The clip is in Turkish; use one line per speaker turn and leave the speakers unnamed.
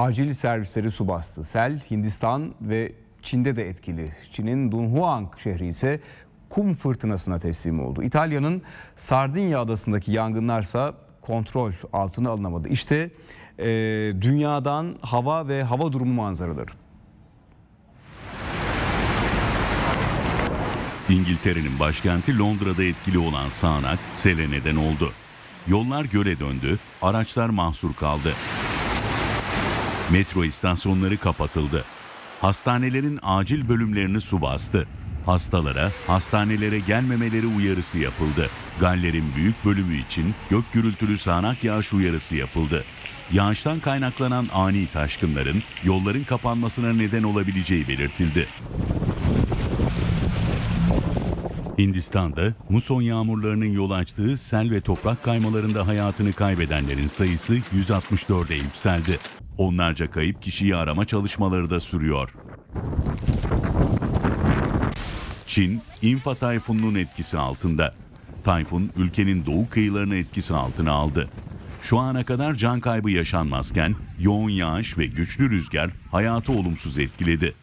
Acil servisleri su bastı. Sel Hindistan ve Çin'de de etkili. Çin'in Dunhuang şehri ise kum fırtınasına teslim oldu. İtalya'nın Sardinya adasındaki yangınlarsa kontrol altına alınamadı. İşte e, dünyadan hava ve hava durumu manzaraları.
İngiltere'nin başkenti Londra'da etkili olan sağanak sele neden oldu. Yollar göle döndü, araçlar mahsur kaldı. Metro istasyonları kapatıldı. Hastanelerin acil bölümlerini su bastı. Hastalara hastanelere gelmemeleri uyarısı yapıldı. Galler'in büyük bölümü için gök gürültülü sağanak yağış uyarısı yapıldı. Yağıştan kaynaklanan ani taşkınların yolların kapanmasına neden olabileceği belirtildi. Hindistan'da muson yağmurlarının yol açtığı sel ve toprak kaymalarında hayatını kaybedenlerin sayısı 164'e yükseldi. Onlarca kayıp kişiyi arama çalışmaları da sürüyor. Çin, İnfa tayfununun etkisi altında. Tayfun ülkenin doğu kıyılarını etkisi altına aldı. Şu ana kadar can kaybı yaşanmazken yoğun yağış ve güçlü rüzgar hayatı olumsuz etkiledi.